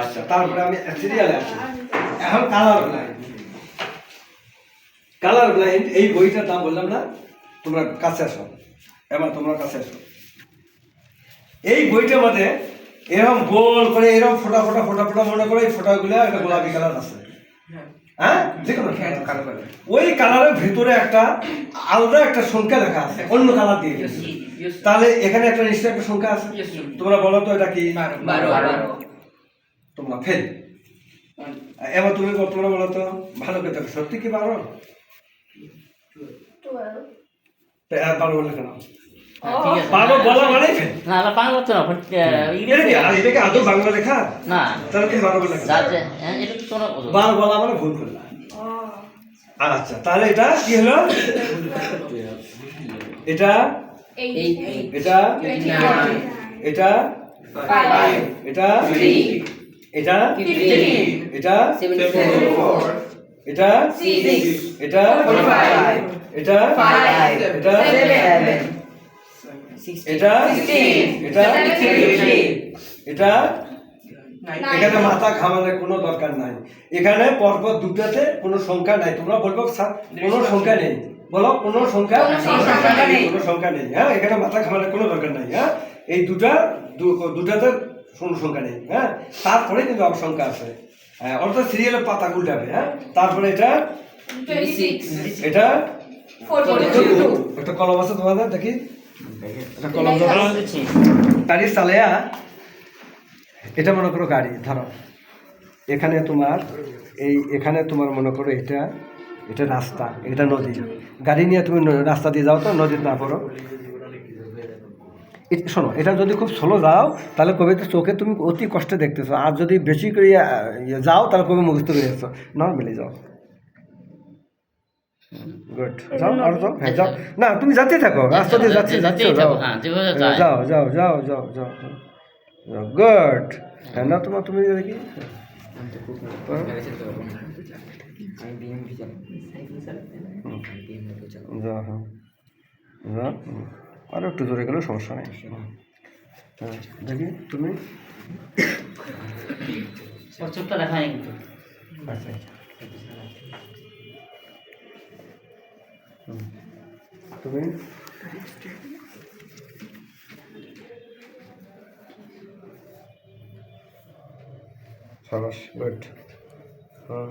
আচ্ছা। তারপরে আমি সিরিয়ালে আসি। এখন কালার ব্লাইন্ড কালার ব্লাইন্ড এই বইটার নাম বললাম না তোমরা কাছে আসো। এবার তোমরা কাছে আসো। এই বইটার মধ্যে এরকম গোল করে এরকম ফোটা ফোটা ফোটা ফোটা মনে করে এই ফোটাগুলো একটা গোলাপি কালার আছে। হ্যাঁ? যে কোনো কালার ওই কালারের ভিতরে একটা আলাদা একটা সংখ্যা লেখা আছে অন্য কালার দিয়ে। দিয়েছে। তাহলে এখানে একটা নিশ্চয় একটা সংখ্যা আছে? তোমরা বলো তো এটা কি? তোমরা ফেল এবার তুমি তোমরা বলো তো ভালো করে দেখো সত্যি কি বারো? বারো বলে কেন? ঠিক আছে। বারো বলা মানে না না বাংলা তো না এটা কি আর এটা কি আদৌ বাংলা লেখা? না। তাহলে তুমি বারো বলে। বারো মানে ভুল করলা আচ্ছা তাহলে এটা কি হলো? এটা এটা এটা এটা এটা এটা এটা এটা এটা এটা এটা এটা এটা এখানে মাথা ঘামানোর কোনো দরকার নাই। এখানে পরপর দুটাতে কোনো সংখ্যা নাই। তোমরা বলব স্যার কোনো সংখ্যা নেই। বলো কোনো সংখ্যা? কোনো সংখ্যা নেই। হ্যাঁ এখানে মাথা ঘামানোর কোনো দরকার নাই হ্যাঁ? এই দুটা দুটাতে কোনো সংখ্যা নেই হ্যাঁ? তারপরে কিন্তু সংখ্যা আছে হ্যাঁ অর্থাৎ সিরিয়ালের পাতা উল্টাবে হ্যাঁ? তারপরে এটা এটা একটা কলম আছে তোমাদের দেখি? একটা কলম গাড়ি চালেয়া এটা মনে করো গাড়ি ধরো। এখানে তোমার এই এখানে তোমার মনে করো এটা এটা রাস্তা এটা নদী। গাড়ি নিয়ে তুমি রাস্তা দিয়ে যাও তো নদীতে না পড়ো শোনো এটা যদি খুব স্লো যাও তাহলে কবে তো চোখে তুমি অতি কষ্টে দেখতেছো। আর যদি বেশি করে ইয়ে যাও তাহলে কবে মুখস্থ করে যাচ্ছ নর্মালি যাও। গুড যাও আর যাও হ্যাঁ যাও। না তুমি যাতে থাকো রাস্তা দিয়ে যাচ্ছে যাচ্ছে হ্যাঁ, যেভাবে যায়। যাও যাও যাও যাও যাও যাও। গুড হ্যাঁ না তোমার তুমি দেখি। যা হ্যাঁ যা আরও একটু জোরে গেলেও সমস্যা নেই। হ্যাঁ দেখি তুমি? আচ্ছা, আচ্ছা। তুমি? সাবাস গুড হ্যাঁ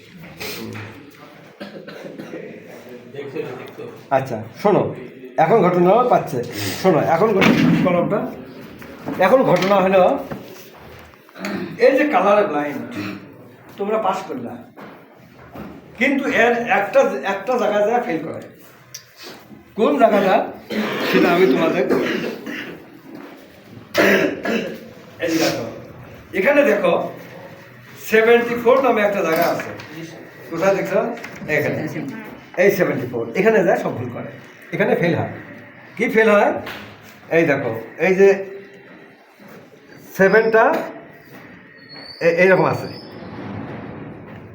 আচ্ছা শোনো, এখন ঘটনা পাচ্ছে। শোনো, এখন কলমটা এখন ঘটনা হলো, এই যে কালার ব্লাইন্ড তোমরা পাস করলা। কিন্তু এর একটা একটা জায়গা যা ফেল করে। কোন জায়গাটা? সেটা আমি তোমাদের এখানে দেখো সেভেন্টি ফোর নামে একটা জায়গা আছে। কোথায় দেখছ? এখানে। এই সেভেন্টি ফোর এখানে যায় সব ভুল করে। এখানে ফেল হয়। কি ফেল হয়? এই দেখো এই যে সেভেনটা এইরকম আছে।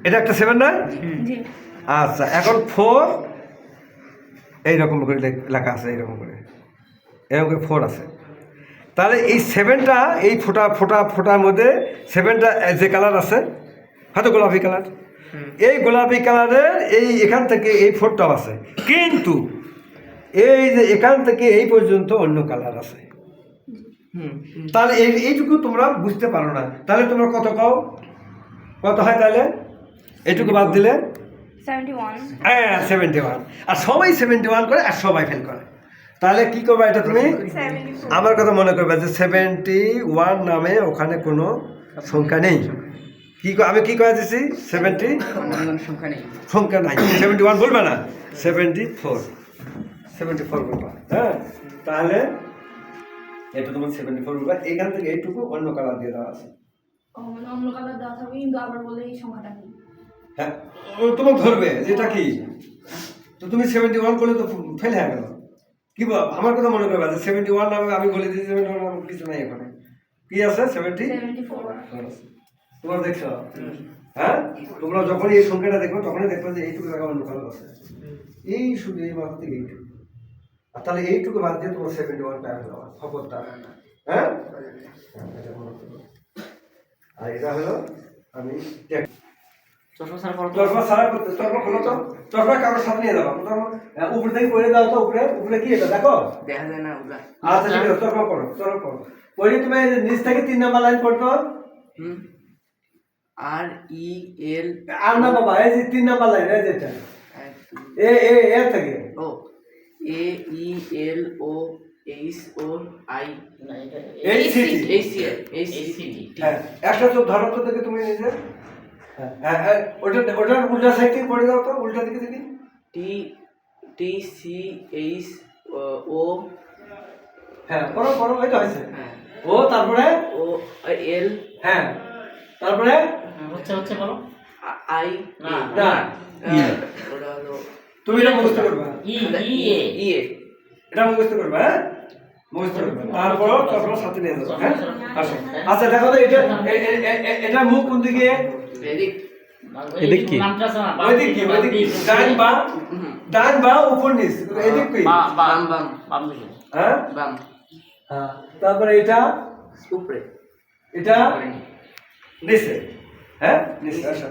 এটা একটা সেভেন নয়? আচ্ছা এখন ফোর এইরকম করে লেখা আছে এইরকম করে। এরকম করে ফোর আছে। তাহলে এই সেভেনটা এই ফোটা ফোটা ফোটার মধ্যে সেভেনটা যে কালার আছে হয়তো গোলাপি কালার এই গোলাপি কালারের এই এখান থেকে এই ফোরটাও আছে। কিন্তু এই যে এখান থেকে এই পর্যন্ত অন্য কালার আছে। তাহলে এই এইটুকু তোমরা বুঝতে পারো না। তাহলে তোমরা কত কও? কত হয় তাহলে? এইটুকু বাদ দিলে? হ্যাঁ সেভেন্টি ওয়ান আর সবাই সেভেন্টি ওয়ান করে আর সবাই ফেল করে। তাহলে কি করবে এটা তুমি? আমার কথা মনে করবে যে সেভেন্টি ওয়ান নামে ওখানে কোনো সংখ্যা নেই। কি আমি কি করে দিছি? সেভেন্টি সংখ্যা নাই। সেভেন্টি ওয়ান বলবে না? সেভেন্টি ফোর সেভেন্টি ফোর বলবা। হ্যাঁ? তাহলে এটা তোমার সেভেন্টি ফোর উঠবে এখান থেকে এইটুকু অন্য কালার দিয়ে দেওয়া আছে। মানে অন্য কালার দেওয়া থাকবে কিন্তু আবার বলে এই সংখ্যাটা কি? হ্যাঁ ও তোমাকে ধরবে যে এটা কি? তো তুমি সেভেন্টি ওয়ান করলে তো ফেল হয়ে গেল। কি বল আমার কথা মনে করবে যে সেভেন্টি ওয়ান নামে আমি বলে দিয়েছি সেভেন্টি ওয়ান নামে কিছু নাই এখানে। কি আছে? সেভেন্টি তোমরা দেখছ? হ্যাঁ? তোমরা যখন এই সংখ্যাটা দেখবে তখনই দেখবে যে এইটুকু জায়গা অন্য কালার আছে। এই শুধু এই মাত্র থেকে এইটুকু। আর তাহলে এইটুকু বাদ দিয়ে তোমার সেভেন্টি ওয়ান টাকা দেওয়া খবরটা হ্যাঁ? আর এটা হলো আমি চশমা ছাড়া পড়ো চশমা সারা করতে চশমা খোলো তো। চশমা কারোর সাথে নিয়ে যাব চশমা হ্যাঁ, উপর থেকে পরে দাও তো উপরে। উপরে কি এটা? দেখো। দেখা যায় না ওগুলা। আচ্ছা ঠিক আছে চশমা পড়ো চশমা পড়ো। পরে তুমি নিচ থেকে তিন নাম্বার লাইন পড়তো? আর ই এল আর না বাবা এই যে তিন নাম্বার লাইন এই যেটা এ এ এ থেকে। O A E L O H O I. না, এটা এই সিটি এই সি এল এই সি হ্যাঁ একটা চোখ ধরো তো দেখে তুমি নিজে হ্যাঁ হ্যাঁ হ্যাঁ, ওটা ওটার উল্টা সাইড থেকে পড়ে দাও তো উল্টা দিকে দেখি। টি টি সি এইচ ও হ্যাঁ পড়ো পড়ো এই তো হয়েছে। হ্যাঁ। ও তারপরে? ও এল হ্যাঁ তারপরে? হ্যাঁ, হচ্ছে হচ্ছে বলো। আই না, না, ওটা হলো তুমি এটা মুখস্থ করবে। ই ই এ ই এ এটা মুখস্থ করবে হ্যাঁ? মুখস্থ করবে। তারপর সাথে নিয়ে যাবে হ্যাঁ? আচ্ছা দেখো তো এটা এটা মুখ কোন দিকে? এদিক। কি? নামটা আছে না, বাম ওইদিক কি? ওইদিক কি? ডান বা ডান বা উপর নিচ? এদিক কি? বাম বাম। বাম বাম। হ্যাঁ? বাম। হ্যাঁ। তারপরে এটা? উপরে। এটা? নিচে। হ্যাঁ? নিচে আসো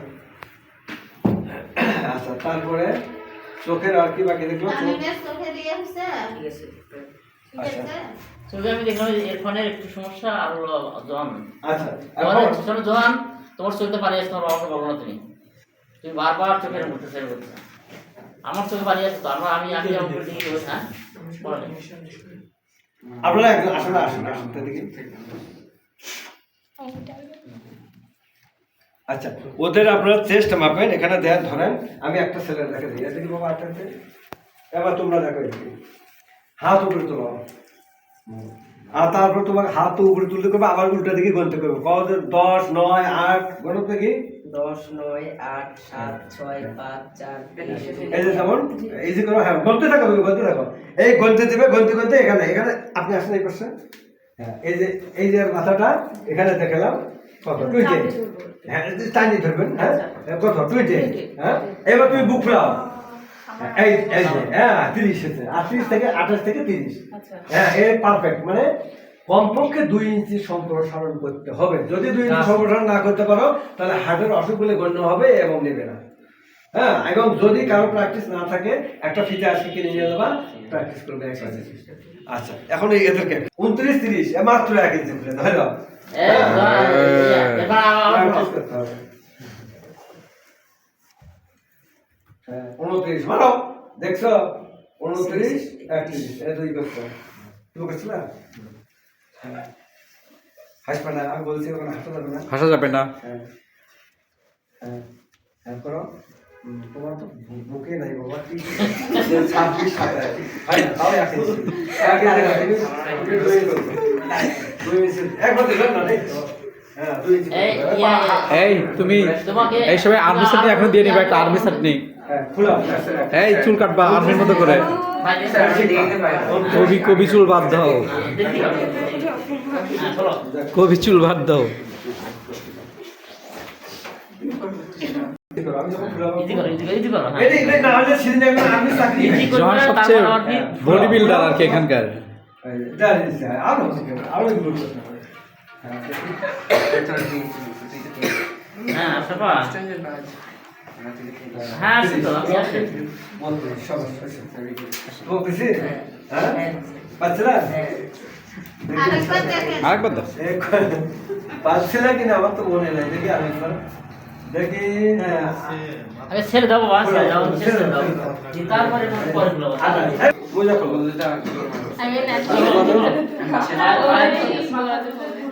আচ্ছা তারপরে চোখের আর কি বাকি দেখল? চোখে। দিয়ে হচ্ছে। আচ্ছা। চোখে আমি দেখলাম যে এরফানের একটু সমস্যা আর হলো জন। আচ্ছা তোমার চোখে পানি আছে, তোমার বাবাকে বলো না তুমি। তুমি বারবার চোখের মুখে ফের করছ আমার চোখে পানি আছে তো, আমরা আমি আমি আমার দিকে বলছি হ্যাঁ। আপনারা একজন আসলে আসুন আসুন দেখি। আচ্ছা ওদের আপনারা চেস্ট মাপেন, এখানে দেন, ধরেন, আমি একটা ছেলের দেখে দিই। দেখি বাবা আটটা এবার তোমরা দেখো হাত উপরে তোলো। আর তারপর তোমার হাত উপরে তুলতে করবে আবার উল্টা দিকে গণতে করবে। কত? দশ নয় আট দশ নয় আট সাত ছয় পাঁচ চার এই যে যেমন এই যে করো হ্যাঁ গণতে থাকো গণতে থাকো। এই গণতে দেবে গণতে গণতে এখানে এখানে আপনি আসেন এই পাশে। হ্যাঁ এই যে এই যে মাথাটা এখানে দেখালাম। কত? টুইটে। হ্যাঁ টাইনি ধরবেন হ্যাঁ? কত? টুইটে। হ্যাঁ? এবার তুমি বুক ফুলাও। এই এই হ্যাঁ তিরিশ হচ্ছে আর তিরিশ থেকে আঠাশ থেকে তিরিশ। হ্যাঁ এ পারফেক্ট মানে কমপক্ষে দুই ইঞ্চি সম্প্রসারণ করতে হবে। যদি দুই ইঞ্চি সম্প্রসারণ না করতে পারো তাহলে হার্টের অসুখ বলে গণ্য হবে এবং নেবে না। হ্যাঁ এবং যদি কারও প্র্যাকটিস না থাকে একটা ফিতে আসে কিনে নিয়ে যাবা প্র্যাকটিস করবে একসাথে আচ্ছা এখন এই এদেরকে উনত্রিশ তিরিশ মাত্র এক ইঞ্চি ধরে এই এবার করতে হবে। হ্যাঁ উনত্রিশ মারো দেখছ? উনত্রিশ একত্রিশ এ দুই করছ। তুমি করছ না হ্যাঁ। হাসবে না আমি বলছি ওখানে হাসতে যাবে না। হাসা যাবে না। হ্যাঁ। হ্যাঁ। হ্যাঁ করো। তোমার তো বুকে নাই বাবা কি ছাব্বিশ হয়? হ্যাঁ এই এই তুমি তোমাকে এই সময় আর্মি সার্টি এখন দিয়ে নিবা একটা আর্মি সার্টি খুলাও এই চুল কাটবা আর্মির মতো করে কবি কবি চুল বাদ দাও হ্যাঁ। কবি চুল বাদ দাও হ্যাঁ। সবচেয়ে? বডি বিল্ডার আর কি এখানকার। হ্যাঁ হ্যাঁ, আসি তো, আমি। বলতে বলতেছি হ্যাঁ আরেকবার দাও কিনা আমার তো মনে নাই দেখি আরেকবার দেখি হ্যাঁ আগে ছেড়ে দাও বাবা, ছেড়ে দাও, ছেড়ে দাও। তারপরে পরে বলো। বুঝা করব আমি না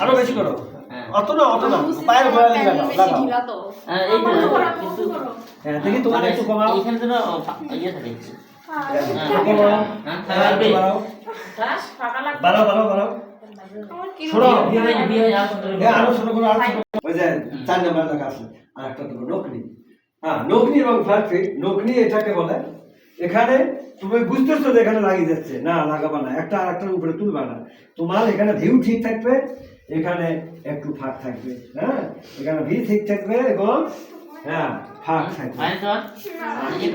আরও বেশি করো। হ্যাঁ। অত না অত না। পায়ের গোড়ালি লাগাও বেশি লাগাও। হ্যাঁ। হ্যাঁ দেখি তোমার একটু কমাও। যেন ইয়ে থাকে হ্যাঁ, বাড়াও। বাড়াও বাড়াও। হয়ে বিয়ে যাওয়ার এ আরও ছোট করে আরও ছোট করো। ওই যে চার নাম্বার লেখা আছে আর একটা দেবো নকনি। নকনি এবং ফ্ল্যাট নকনি এটাকে বলে এখানে তুমি বুঝতেছো যে এখানে লাগিয়ে যাচ্ছে। না লাগাবা না একটা আর একটার উপরে তুলবা না। তোমার এখানে ভিউ ঠিক থাকবে এখানে একটু ফাঁক থাকবে হ্যাঁ? এখানে ভিউ ঠিক থাকবে এবং হ্যাঁ ফাঁক থাকবে। ইয়ে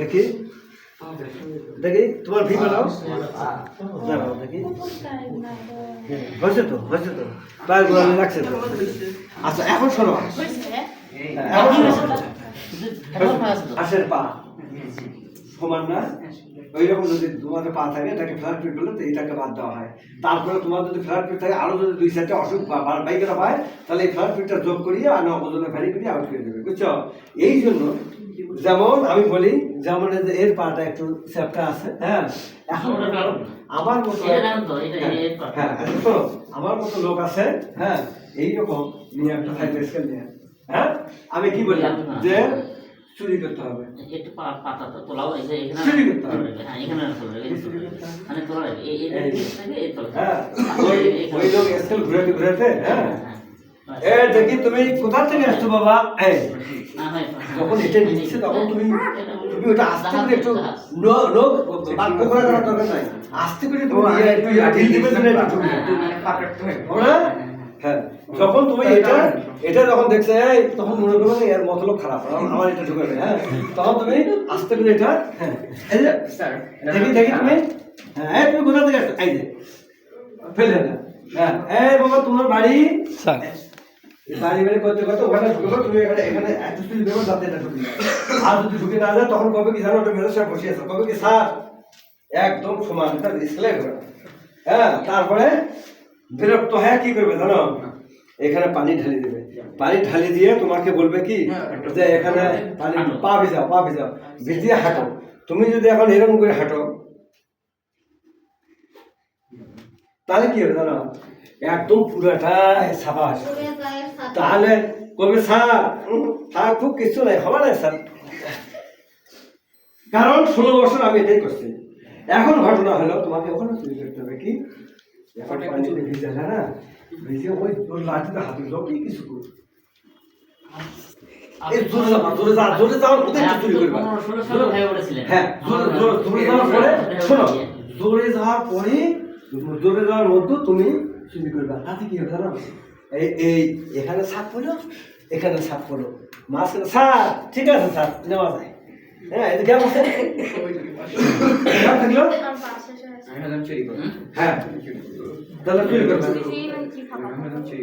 দেখি। দেখি তোমার ভি বানাও। দাঁড়াও দেখি। হয়েছে তো হয়েছে তো। প্রায় গোড়ালি লাগছে তো। আচ্ছা এখন শোনো। এখন হাঁসের পা। সমান না? ওই রকম যদি তোমাদের পা থাকে এটাকে ফ্ল্যাট ফিট করলে এটাকে বাদ দেওয়া হয়। তারপরে তোমার যদি ফ্ল্যাট ফিট থাকে আরও যদি দুই সাইডে অসুখ বা বাইকেরা তাহলে এই ফ্ল্যাট ফিটটা যোগ করিয়ে আর ওজনে ভ্যারি করিয়ে আউট করে দেবে বুঝছ? এই জন্য যেমন আমি বলি যেমন যে এর পাটা একটু চ্যাপটা আছে হ্যাঁ? এখন। আমার মতো হ্যাঁ। হ্যাঁ শোনো, আমার মতো লোক আছে হ্যাঁ? এইরকম নিয়ে একটা স্কেল নিয়ে। হ্যাঁ? আমি কি বলি? যে চুরি করতে হবে। একটু পাতা তো তোলাও এই যে এখানে চুরি করতে হবে। হ্যাঁ এখানে তোলা মানে তোলা এই তোলা। হ্যাঁ ওই লোক স্কেল ঘুরাতে ঘুরাতে হ্যাঁ। হ্যাঁ। এ দেখি তুমি কোথা থেকে আসছো বাবা? এই যখন এটা নিচ্ছে তখন তুমি তুমি ওটা আস্তে করে একটু লোক বাক্য করার দরকার নাই। আস্তে করে তুমি একটু ঢিল দিবে তুমি একটু ঢুকবে। হবে না? হ্যাঁ যখন তুমি এটা এটা যখন দেখছে এই, তখন মনে করবে এর মতলব খারাপ আমার- আমার এটা ঢুকে হ্যাঁ। তখন তুমি আস্তে করে এটা হ্যাঁ। এই দেখি দেখি তুমি। হ্যাঁ এই তুমি কোথা থেকে আসছো? এই যে ফেলে না হ্যাঁ এই বাবা তোমার বাড়ি? স্যার। এই বাড়ি বাড়ি করতে করতে ওখানে ঢুকবে তুমি এখানে এখানে তুলি দেবো যাতে এটা ঢুকে আর যদি ঢুকে না যায় তখন কবে কি জানো ওটা স্যার বসিয়েছে কবে কি স্যার? একদম সমান এটা ডিসপ্লে হ্যাঁ তারপরে বিরক্ত হ্যাঁ কি করবে জানো? এখানে পানি ঢালি দেবে। পানি ঢালি দিয়ে তোমাকে বলবে কি? যে এখানে পানি পা ভিজাও পা ভিজাও ভিজিয়ে হাঁটো। তুমি যদি এখন এরকম করে হাঁটো তাহলে কি হবে জানো? একদম পুরাটাই সাবাস। তাহলে কবে স্যার? স্যার খুব কিছু নাই হবে না স্যার। কারণ ষোলো বছর আমি এটাই করছি। এখন ঘটনা হলো তোমাকে ওখানে চুরি করতে হবে কি? এখন পানিতে না ভিজে ওই লাঠিতে হাতে কিছু করবা। হ্যাঁ জোরে যাওয়ার পরে জোরে যাওয়ার মধ্যে তুমি চুরি করবা। তাতে কি হবে জানো? এই এই এখানে সাপ পড়ল এখানে সাপ পড়ল। মাঝখানে স্যার ঠিক আছে স্যার নেওয়া যায়। হ্যাঁ এদিকে আমার থাকল। হয়ে। হ্যাঁ। তাহলে চুরি করবে?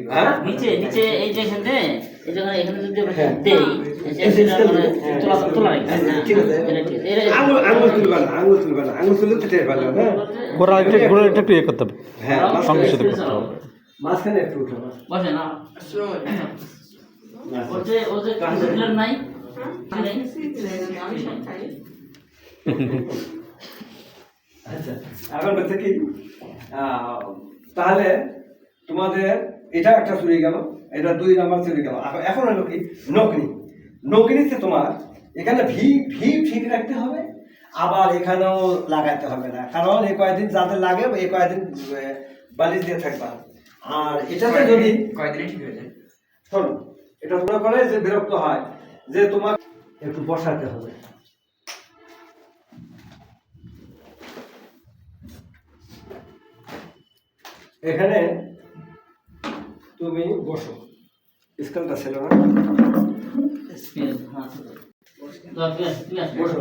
হ্যাঁ? নিচে নিচে এই যে এখানে এই যে এখানে যদি আমরা হ্যাঁ। দেই এই যে সেটা হ্যাঁ। তোলা তোলা ঠিক আছে। আঙুল আঙুল তুলবা না আঙুল তুলবা না আঙুল তুললে তো টের পেল হ্যাঁ। গোড়া একটু গোড়া একটু ইয়ে করতে হবে। হ্যাঁ মাঝখানে- সংকুচিত করতে হবে। মাঝখানে একটু উঠো বসে না ওর যে ও যে কম্পিউটার নাই? কি নাই? আচ্ছা এখন হচ্ছে কি? তাহলে তোমাদের এটা একটা চুরি গেল এটা দুই নাম্বার চুরি গেল। এখন- হলো কি? নকনি নকনিতে তোমার এখানে ভি ভি ঠিক রাখতে হবে আবার এখানেও লাগাতে হবে না। কারণ এই কয়েকদিন যাতে লাগে এই কয়েকদিন বালিশ দিয়ে থাকবা। আর এটাতে যদি কয়দিনে ঠিক হয়ে যায়। শোনো এটা মনে করে যে বিরক্ত হয় যে তোমার একটু বসাতে হবে। এখানে তুমি বসো। স্কেলটা ছিল না? হ্যাঁ। বসো।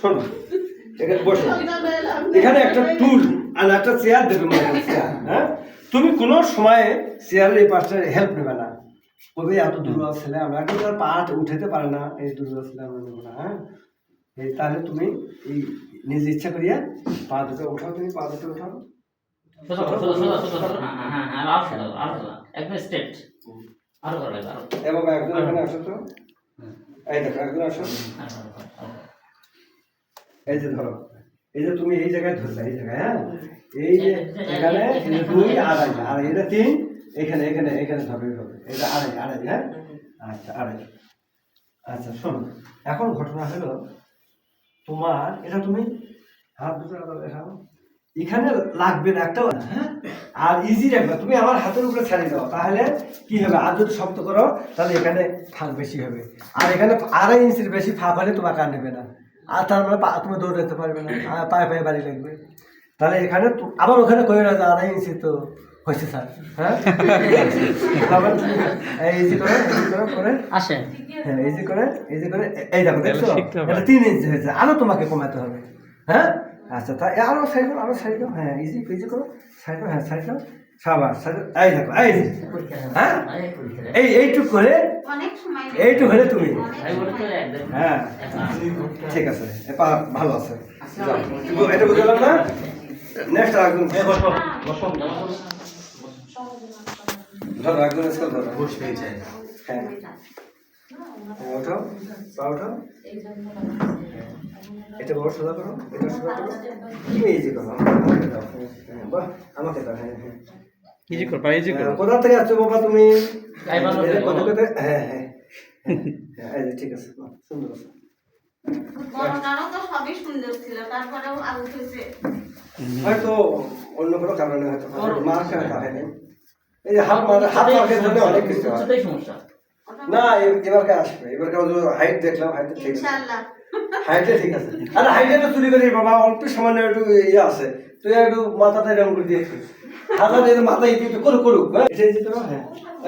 শোনো এখানে বসো। এখানে একটা টুল আর একটা চেয়ার দেবে মানে হ্যাঁ তুমি কোনো সময়ে চেয়ারের এই পাশটা হেল্প নেবে না। তবে এত দুর্বল ছেলে আমরা এখন তার পা উঠাতে পারে না। এই দুর্বল ছেলে আমরা নেব না হ্যাঁ? এই তাহলে তুমি এই নিজে ইচ্ছা করিয়া পা দুটো উঠাও তুমি পা দুটো উঠাও। একজন এখানে আসো তো। এই দেখো একজন আসো। এই যে ধরো এই যে তুমি এই জায়গায় ধরলে এই জায়গায় হ্যাঁ? এই যে এখানে দুই আড়াই এটা তিন এখানে এখানে এখানে ধরবে হবে এটা আড়াই আড়াই হ্যাঁ? আচ্ছা আড়াই আচ্ছা শোনো এখন ঘটনা হলো তোমার এটা তুমি হাত দুটো দেখাও। এখানে লাগবে না একটাও না, হ্যাঁ? আর ইজি রাখবে তুমি আমার হাতের উপরে ছাড়িয়ে দাও তাহলে কি হবে? আর যদি শক্ত করো তাহলে এখানে ফাঁক বেশি হবে। আর এখানে আড়াই ইঞ্চির বেশি ফাঁক হলে তোমাকে আর নেবে না। আর তার মানে তুমি দৌড়াতে পারবে না পায়ে পায়ে বাড়ি লাগবে। তাহলে এখানে আবার ওখানে কই না আড়াই ইঞ্চি তো। হয়েছে স্যার। হ্যাঁ? আবার তুমি এই ইজি করে ইজি করে করে। আসে হ্যাঁ এই যে করে এই করে এই দেখো দেখছ? এটা তিন ইঞ্চি হয়েছে আরও তোমাকে কমাতে হবে। হ্যাঁ? আচ্ছা তা আরও সাইড দাও আরও সাইড দাও হ্যাঁ ইজি ইজি করো। সাইড দাও হ্যাঁ সাইড দাও সাবাস এই দেখো এই হ্যাঁ। এই এইটুক করে অনেক এইটুক হলে তুমি। হ্যাঁ। ঠিক আছে ভালো আছে। যাও। কিন্তু এটা বুঝলাম না? নেক্সট একদম ধরো একদম স্কেল ধরো হ্যাঁ হ্যাঁ, ওঠাও পা ওঠাও এটা বড় সোজা করো এটা সোজা করো। তুমি ইজি করো আমাকে দাও হ্যাঁ, বাহ আমাকে দাও হ্যাঁ হ্যাঁ। ইজি কর ইজি কর। হ্যাঁ, কোথা থেকে আসছো বাবা তুমি? এই যে হ্যাঁ হ্যাঁ। হ্যাঁ, ঠিক আছে বাহ, সুন্দর আছে। হয়তো অন্য কোনো কারণে হয়তো মার খেলা হয়নি। এই যে হাত মার হাত মারকে ধরলে অনেক কিছু হয়। উচ্চতাই সমস্যা। না এ- এবারকে আসবে। এবারকে হাইট দেখলাম হাইটে ঠিক আছে। ইনশাআল্লাহ। হাইটে ঠিক আছে। আরে হাইটে তো চুরি করি বাবা অল্প সামান্য একটু ইয়ে আছে। তুই একটু মাথাটা এরকম করে দিয়ে হাতা দিয়ে মাথা একটু একটু করুক করুক হ্যাঁ? এটা এই হ্যাঁ।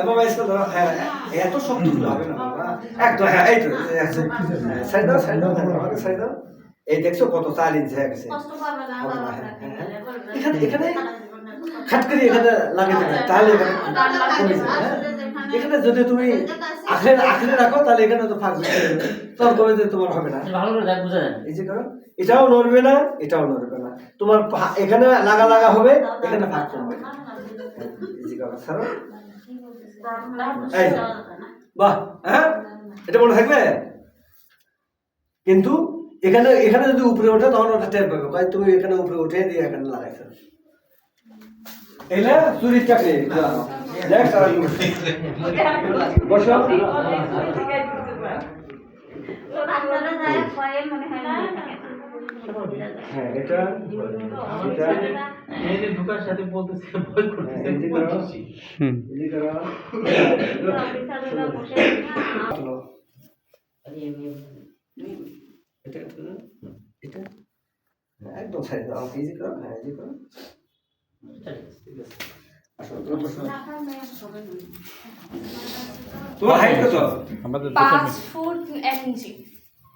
বাবা এসে ধরো হ্যাঁ এত শক্ত হবে না একদম হ্যাঁ এই তো সাইড দাও সাইড দাও হ্যাঁ, আমাকে সাইড দাও। এই দেখছ কত চার ইঞ্চি হয়ে গেছে। কষ্ট পাবে না হবে না, বাবা হ্যাঁ, হ্যাঁ, এখানে- সারা জীবন না। খাট করে এখানে লাগিয়ে দেবে তাহলে এখানে কমে হ্যাঁ? এখানে যদি তুমি আখড়ে আখড়ে রাখো তাহলে এখানে তো ফাঁক হবে। যে তোমার হবে না। ভালো করে দেখ বুঝা যায়। এই যে করো এটাও নড়বে না এটাও নড়বে না। তোমার এখানে লাগা লাগা হবে এখানে ফাঁক যে। বাহ হ্যাঁ? এটা মনে থাকবে? কিন্তু এখানে এখানে যদি উপরে ওঠে তখন ওটা টের পাবে। তুমি এখানে উপরে উঠে দিয়ে এখানে লাগাইছো। এলে চুরির চাকরি নেক্সট আর বসো মনে হয়। হ্যাঁ এটা এটা। মেয়েদের ঢোকার সাথে বলতেছে ভয় এই যে করো এই যে করো অফিসাররা বসে চলো। এটা এটা? একদম সাইড দাও। এই যে করো। হ্যাঁ এই যে করো। তোমার হাইট কত? আমাদের পাঁচ ফুট এক ইঞ্চি।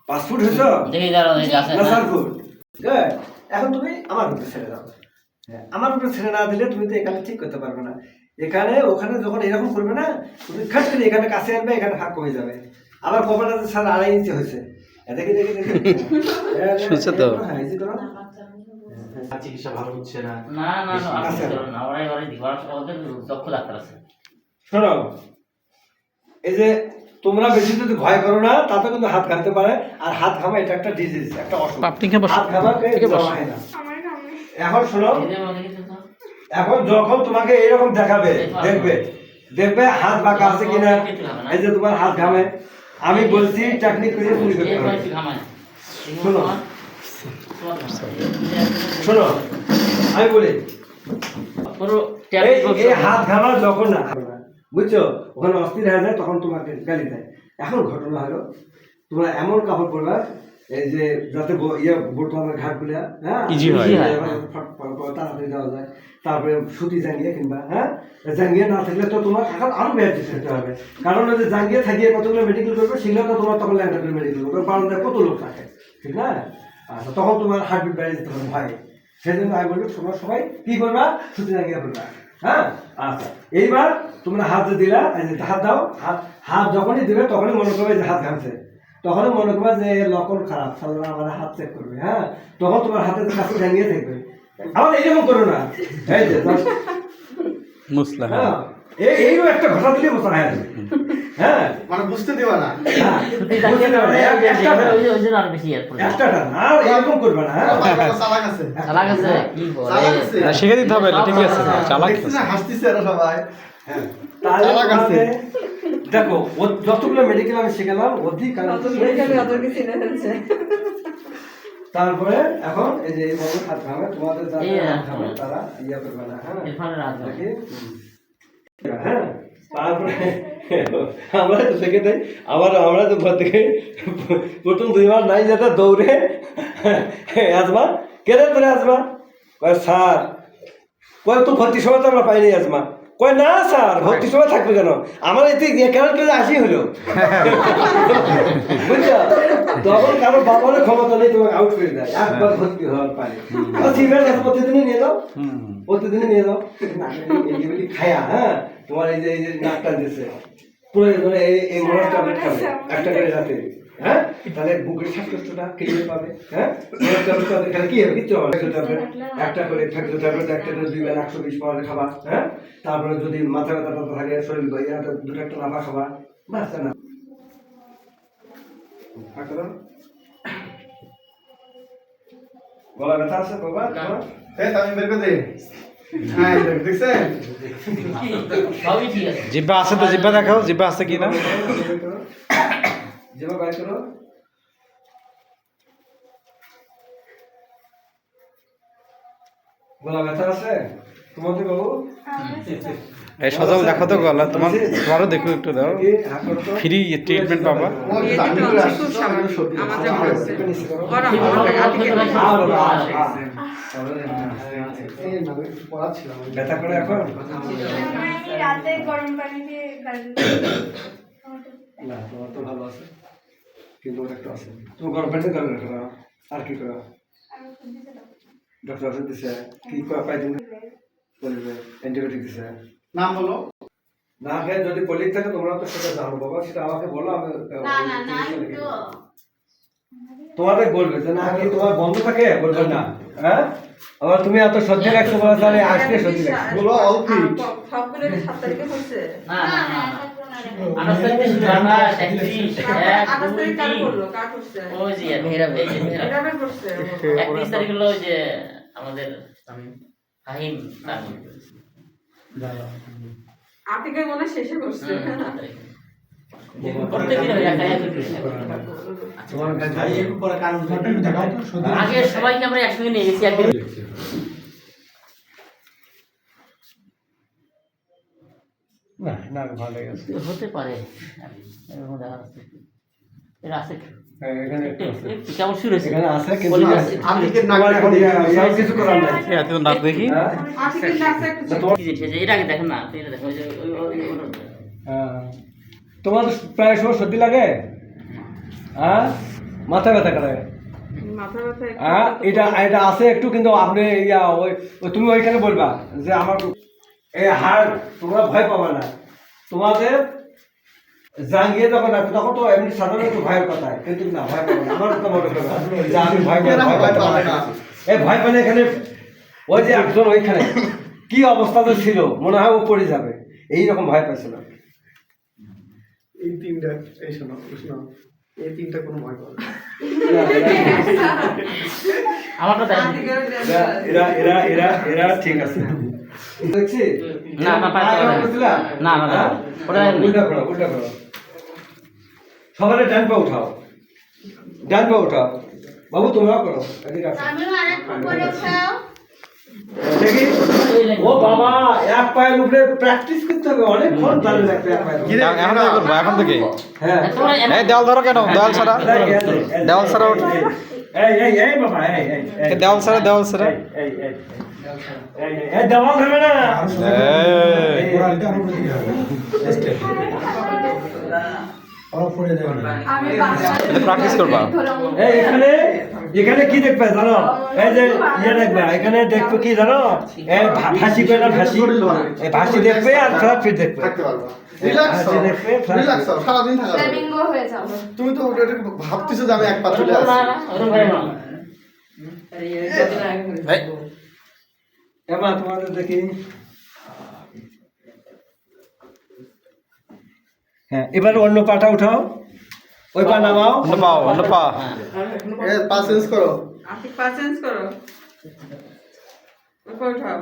পাঁচ ফুট হয়েছ? দেখি দাঁড়াও এই যে আছে। না না? Foot Good. এখন তুমি আমার উপরে ছেড়ে দাও। হ্যাঁ, আমার উপরে ছেড়ে না দিলে তুমি তো এখানে ঠিক করতে পারবে না। এখানে ওখানে যখন এরকম করবে না তুমি খাট করে এখানে কাছে আনবে এখানে ফাঁক কমে যাবে। আবার কপালটা স্যার আড়াই ইঞ্চি হয়েছে। দেখি দেখি দেখি হ্যাঁ, তো? হ্যাঁ এই করো চিকিৎসা ভালো হচ্ছে না? না না না ওরাই ওরাই দিবা ওদের দক্ষ ডাক্তার আছে। শোনো এই যে তোমরা বেশি যদি ভয় করো না তাতে কিন্তু হাত ঘামতে পারে আর হাত ঘামা এটা একটা ডিজিজ একটা অসুখ। আপনি কে। হাত হয় না। এখন শোনো এখন যখন তোমাকে এরকম দেখাবে দেখবে দেখবে হাত বাঁকা আছে কিনা এই যে তোমার হাত ঘামে। আমি বলছি টেকনিক করে তুমি করতে হবে। শোনো। শোনো আমি বলি এই হাত ঘামা যখন না। বুঝছ? ওখানে অস্থির হয়ে যায় তখন তোমাকে গালি দেয়। এখন ঘটনা হলো তোমরা এমন কাপড় পরবা এই যে যাতে ইয়ে আমার ঘাটগুলা হ্যাঁ? করে তাড়াতাড়ি দেওয়া যায়। তারপরে সুতি জাঙ্গিয়ে কিংবা হ্যাঁ? জাঙ্গিয়ে না থাকলে তো তোমার এখন আরও থাকতে হবে। কারণ ওই যে জাঙ্গিয়ে থাকিয়ে কতগুলো মেডিকেল করবে সেগুলো তো তোমার তখন ল্যান্ডার মেডিকেল করবে। কারণ কত লোক থাকে ঠিক না? আচ্ছা তখন তোমার হার্টবিট বেড়ে যেতে হবে ভয় সেই জন্য আমি বলব তোমরা সবাই কি করবা? ছুটি লাগিয়ে করবা হ্যাঁ? আচ্ছা এইবার তোমরা হাত দিলা এই যে হাত দাও হাত হাত যখনই দিবে তখনই মনে করবে যে হাত ঘামছে। তখনই মনে করবে যে লক্ষণ খারাপ সাল্লাহ আমার হাত চেক করবে হ্যাঁ? তখন তোমার হাতের কাছে ভেঙে থাকবে। আমার এইরকম করো না। এই যে মুসলা হ্যাঁ এই এইরকম একটা ঘটা দিলে বোঝা হয় হ্যাঁ। মানে বুঝতে দিবা না। হ্যাঁ না হ্যাঁ। চালাক আছে। চালাক আছে? কি বলে? চালাক আছে। না, শিখে দিতে হবে না ঠিক আছে চালাক হাসতেছে এরা সবাই। তাহলে চালাক আছে। তোমাদের- দেখো যতগুলো মেডিকেল আমি শিখালাম অধিকাংশ তারপরে এখন এই যে এইভাবে হাত ভাঙে তোমাদের। তারা ইয়ে করবে না হ্যাঁ। হ্যাঁ তারপরে আমরা তো থেকে দেয় আবার আমরা তো ঘর থেকে প্রথম দুইবার নাই যেটা দৌড়ে আসবা কেন তোরে আসবা কয় স্যার। কয় তো ভর্তি সময় তো আমরা পাইনি আজমা। কয় না স্যার ভর্তি সময় থাকবে কেন? আমার এতে কেন কেন আসি হলো। বুঝছ? তখন কারও বাবারও ক্ষমতা নেই তোমাকে আউট করে দেয়। একবার ভর্তি হওয়ার পারে। প্রতিদিনই নিয়ে যাও। প্রতিদিনই নিয়ে যাও। খায়া হ্যাঁ। তোমার এই যে এই যে নাকটা দিচ্ছে প্রয়োজনে এই এই মোড়ার ট্যাবলেট খাবে একটা করে রাতে হ্যাঁ? তাহলে বুকের শ্বাসকষ্টটা ক্লিয়ার পাবে হ্যাঁ? মোড়ার ট্যাবলেট খাবে তাহলে কি হবে? কিচ্ছু হবে। ট্যাবলেট একটা করে থাকলে ট্যাবলেট একটা করে দুই বেলা একশো বিশ পাওয়ারে খাবা হ্যাঁ? তারপরে যদি মাথা ব্যথা টথা থাকে শরীর বাইরে দুটো একটা নাফা খাবা। বাস না। গলা ব্যথা আছে বাবা? এই আমি বের করে হ্যাঁ জিব্বা আছে তো জিব্বা দেখাও জিব্বা আছে কি না? যেবা বাইর করো। গলা ব্যথা আছে? তোমাদের বাবু এই সজল দেখো তো গলা তোমার তোমারও দেখো একটু দাও। ফ্রি ট্রিটমেন্ট পাবা। করে। ব্যথা এখন? রাতে গরম পানি দিয়ে না তোমার তো ভালো আছে। কিন্তু ওর একটু আছে। তুমি গরম পানিতে গরম রাখো আর কি করো ডক্টর ওষুধ দিছে। কি কয় পাই তুমি? বলবে অ্যান্টিবায়োটিক দিছে। নাম বলো। না খেয়ে যদি পলিক থাকে তোমরা তো সেটা জানো। বাবা সেটা আমাকে বলো আমি না না না তো। তোমাদের বলবে যে না কি তোমার বন্ধু থাকে? বলবে না। হ্যাঁ? আবার তুমি এত সহ্য রাখতে বলো তাহলে আজকে সহ্য রাখছো বলো অল ফিট। সবগুলো কি সাত তারিখে হচ্ছে। না না না আমাদের। আতিকে মনে শেষে করে। তোমার কাছে আগে সবাইকে আমরা একসঙ্গে নিয়ে গেছি একদিন না না ভালো গেছে হতে পারে এরকম দেখা যাচ্ছে। এর আছে। হ্যাঁ, কেমন শুরু হয়েছে? তোমার নাচ দেখি? এটা আগে দেখেন না প্রায় সময় সর্দি লাগে? হ্যাঁ? মাথা ব্যথা করে? মাথা ব্যথা একটু- হ্যাঁ এটা এটা আছে একটু কিন্তু আপনি ইয়া ওই ওই তুমি ওইখানে বলবা যে আমার এই হাড় তোমরা ভয় পাবে না। তোমাদের যখন রাখবে তখন তো এমনি সাধারণ একটু ভয়ের কথা কিন্তু না ভয় পাবে না আমার কথা মনে করবে যে আমি ভয় পাই ভয় পাই পাবে না। এই ভয় পেলে এখানে ওই যে একজন ওইখানে কি অবস্থাতে ছিল মনে হয় ও পড়ে যাবে এইরকম ভয় পাইছিল এই তিনটা এই শোনো শোনো এই তিনটা কোনো ভয় পাবে। আমারটা এরা এরা এরা এরা ঠিক আছে দেখছি না, না, পারে না। না, না, না। হ্যাঁ? ওটা। উল্টা করো উল্টা করো সবারে ডান পা উঠাও। ডান পা উঠাও। বাবু তোমরাও করো। দেখি? ও বাবা এক পায়ের উপরে প্র্যাকটিস করতে হবে। অনেকক্ষণ তাহলে লাগবে এক পায়ের উপরে। এখন থেকে করব এখন থেকে। হ্যাঁ। এই দেওয়াল ধরো কেন? দেওয়াল ছাড়া। দেওয়াল ছাড়া ওঠ। এই এই এই বাবা এই এই এই। এই দেওয়াল ছাড়া দেওয়াল ছাড়া। এই এই এই এই এই, এই দেওয়াল ধরবে না। এই। করবা? এখানে এখানে কি দেখবে জানো? এই যে ইয়ে দেখবে এখানে দেখবে কি জানো? ভাসি করে না ভাসি? এই ভাসি দেখবে আর ফ্ল্যাট ফিট দেখবে। হয়ে তুমি তো ভাবতেছো যে আমি এক পা চলে আসছি। তোমাদের দেখি। হ্যাঁ এবার অন্য পাটা উঠাও। ওই পা নামাও। অন্য পা অন্য পা। এ পা চেঞ্জ করো। আতিক পা চেঞ্জ করো। উপর উঠাও।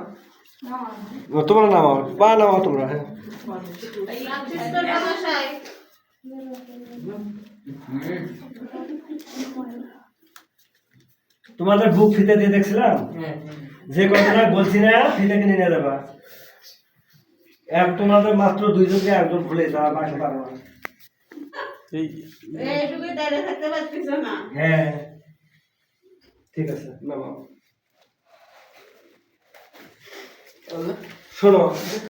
ও, তোমরা নামাও। পা নামাও তোমরা হ্যাঁ। তোমাদের বুক ফিতে দিয়ে দেখছিলাম? যে কথাটা বলছি না ফিতে কিনে নিয়ে যাবা। এক তোমাদের মাত্র দুইজনকে একজন ভুলে যাওয়া বাকি পারো না। হ্যাঁ। ঠিক আছে। নামাও শোনো।